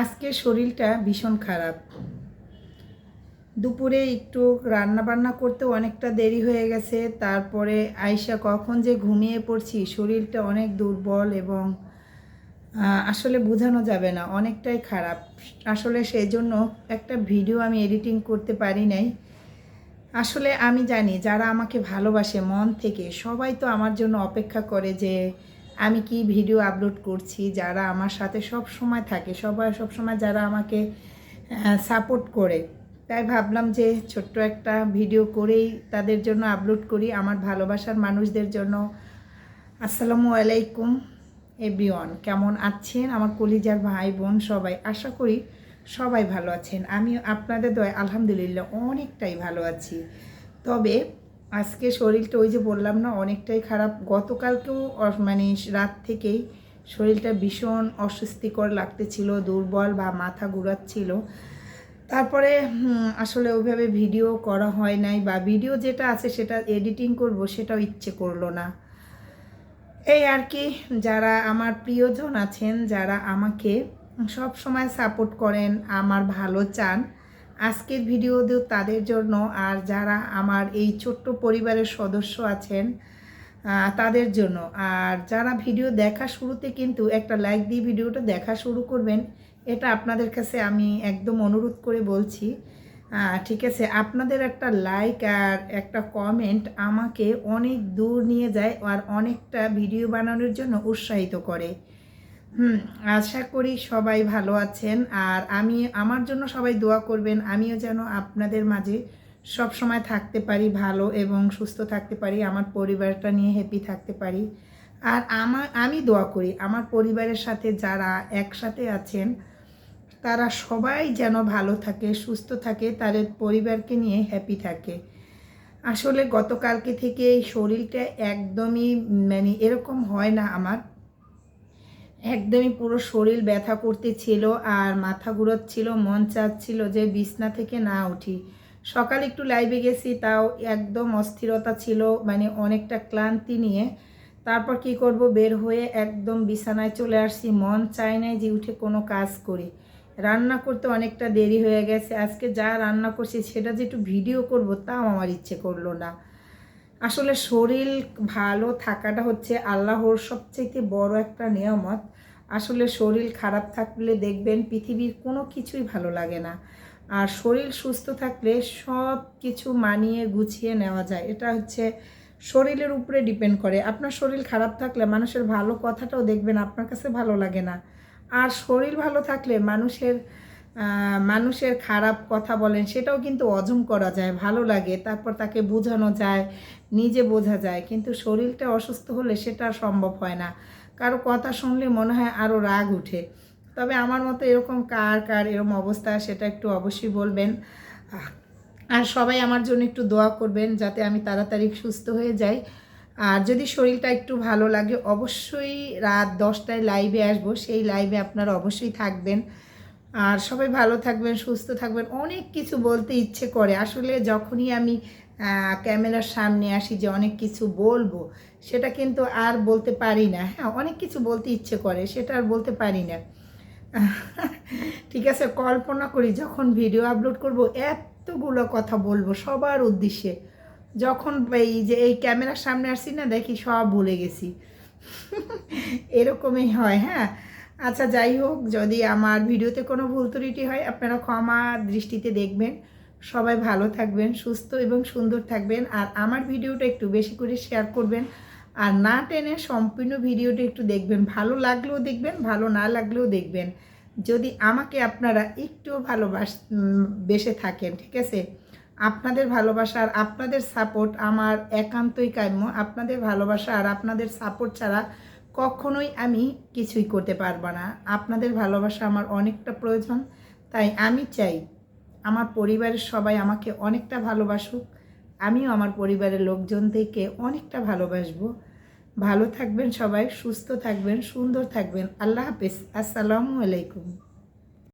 আজকে শরীরটা ভীষণ খারাপ। দুপুরে একটু রান্না বান্না করতে অনেকটা দেরি হয়ে গেছে, তারপরে আয়সা কখন যে ঘুমিয়ে পড়ছি, শরীরটা অনেক দুর্বল এবং আসলে বোঝানো যাবে না, অনেকটাই খারাপ। আসলে সেই জন্য একটা ভিডিও আমি এডিটিং করতে পারি নাই। আসলে আমি জানি যারা আমাকে ভালোবাসে মন থেকে, সবাই তো আমার জন্য অপেক্ষা করে যে আমি কি ভিডিও আপলোড করছি, যারা আমার সাথে সব সময় থাকে, সবাই সব সময় যারা আমাকে সাপোর্ট করে, তাই ভাবলাম যে ছোট্ট একটা ভিডিও করেই তাদের জন্য আপলোড করি, আমার ভালোবাসার মানুষদের জন্য। আসসালামু আলাইকুম এভরিওয়ান কেমন আছেন? আমার কলিজার ভাই বোন সবাই, আশা করি সবাই ভালো আছেন। আমি আপনাদের দয় আলহামদুলিল্লাহ অনেকটাই ভালো আছি। তবে আজকে শরীরটা ওই যে বললাম না, অনেকটাই খারাপ। গতকালকেও মানে রাত থেকেই শরীরটা ভীষণ অস্বস্তিকর লাগতেছিল, দুর্বল বা মাথা ঘুরাচ্ছিল। তারপরে আসলে ওইভাবে ভিডিও করা হয় নাই বা ভিডিও যেটা আছে সেটা এডিটিং করব সেটাও ইচ্ছে করল না। এই আর কি, যারা আমার প্রিয়জন আছেন, যারা আমাকে সব সময় সাপোর্ট করেন, আমার ভালো চান আজকের ভিডিও দিও তাদের জন্য আর যারা আমার এই ছোট্ট পরিবারের সদস্য আছেন তাদের জন্য। আর যারা ভিডিও দেখা শুরুতে কিন্তু একটা লাইক দিয়ে ভিডিওটা দেখা শুরু করবেন, এটা আপনাদের কাছে আমি একদম অনুরোধ করে বলছি। ঠিক আছে, আপনাদের একটা লাইক আর একটা কমেন্ট আমাকে অনেক দূর নিয়ে যায় আর অনেকটা ভিডিও বানানোর জন্য উৎসাহিত করে। হুম, আশা করি সবাই ভালো আছেন। আর আমি, আমার জন্য সবাই দোয়া করবেন, আমিও যেন আপনাদের মাঝে সব সময় থাকতে পারি ভালো এবং সুস্থ থাকতে পারি, আমার পরিবারটা নিয়ে হ্যাপি থাকতে পারি। আর আমার আমি দোয়া করি, আমার পরিবারের সাথে যারা একসাথে আছেন, তারা সবাই যেন ভালো থাকে, সুস্থ থাকে, তাদের পরিবারকে নিয়ে হ্যাপি থাকে। আসলে গতকালকে থেকে এই শরীরটা একদমই মানে এরকম হয় না আমার। একদমই পুরো শরীর ব্যথা করতেছিল আর মাথা ঘুরোচ্ছিল, মন চাচ্ছিল যে বিছনা থেকে না উঠি। সকালে একটু লাইভে গেছি, তাও একদম অস্থিরতা ছিল মানে অনেকটা ক্লান্তি নিয়ে। তারপর কি করব? বের হয়ে একদম বিছানায় চলে আসছি। মন চায় নাই যে উঠে কোনো কাজ করি। রান্না করতে অনেকটা দেরি হয়ে গেছে। আজকে যা রান্না করছি, সেটা যে একটু ভিডিও করব, তাও আমার ইচ্ছে করল না। আসলে শরীর ভালো থাকাটা হচ্ছে আল্লাহর সবচেয়ে বড় একটা নিয়ামত। আসলে শরীর খারাপ থাকলে দেখবেন পৃথিবীর কোনো কিছুই ভালো লাগে না। আর শরীর সুস্থ থাকলে সব কিছু মানিয়ে গুছিয়ে নেওয়া যায়। এটা হচ্ছে শরীরের উপরে ডিপেন্ড করে। আপনার শরীর খারাপ থাকলে মানুষের ভালো কথাটাও দেখবেন আপনার কাছে ভালো লাগে না। আর শরীর ভালো থাকলে মানুষের মানুষের খারাপ কথা বলেন, সেটাও কিন্তু অজম করা যায়, ভালো লাগে, তারপর তাকে বোঝানো যায়, নিজে বোঝা যায়, কিন্তু শরীরটা অসুস্থ হলে সেটা সম্ভব হয় না। কারও কথা শুনলে মনে হয় আরও রাগ উঠে। তবে আমার মতো এরকম কার কার এরকম অবস্থা, সেটা একটু অবশ্যই বলবেন। আর সবাই আমার জন্য একটু দোয়া করবেন যাতে আমি তাড়াতাড়ি সুস্থ হয়ে যাই। আর যদি শরীরটা একটু ভালো লাগে, অবশ্যই রাত দশটায় লাইভে আসব, সেই লাইভে আপনারা অবশ্যই থাকবেন। আর সবাই ভালো থাকবেন, সুস্থ থাকবেন। অনেক কিছু বলতে ইচ্ছে করে। আসলে যখনই আমি ক্যামেরার সামনে আসি যে অনেক কিছু বলব, সেটা কিন্তু আর বলতে পারি না। হ্যাঁ অনেক কিছু বলতে ইচ্ছে করে, সেটা আর বলতে পারি না। ঠিক আছে, কল্পনা করি যখন ভিডিও আপলোড করব, এতগুলো কথা বলব সবার উদ্দেশ্যে। যখন এই যে এই ক্যামেরার সামনে আসছি না, দেখি সব ভুলে গেছি। এরকমই হয় হ্যাঁ। আচ্ছা যাই হোক, যদি আমার ভিডিওতে কোনো ভুল ত্রুটি হয়, আপনারা ক্ষমা দৃষ্টিতে দেখবেন। সবাই ভালো থাকবেন, সুস্থ এবং সুন্দর থাকবেন, আর আমার ভিডিওটা একটু বেশি করে শেয়ার করবেন। আর না টেনে সম্পূর্ণ ভিডিওটা একটু দেখবেন, ভালো লাগলেও দেখবেন, ভালো না লাগলেও দেখবেন। যদি আমাকে আপনারা একটু ভালোবাস বেসে থাকেন, ঠিক আছে? আপনাদের ভালোবাসা আর আপনাদের সাপোর্ট আমার একান্তই কাম্য। আপনাদের ভালোবাসা আর আপনাদের সাপোর্ট ছাড়া কখনোই আমি কিছুই করতে পারব না। আপনাদের ভালোবাসা আমার অনেকটা প্রয়োজন, তাই আমি চাই আমার পরিবারের সবাই আমাকে অনেকটা ভালোবাসুক, আমিও আমার পরিবারের লোকজন থেকে অনেকটা ভালোবাসবো। ভালো থাকবেন সবাই, সুস্থ থাকবেন, সুন্দর থাকবেন। আল্লাহ হাফেজ। আসসালামু আলাইকুম।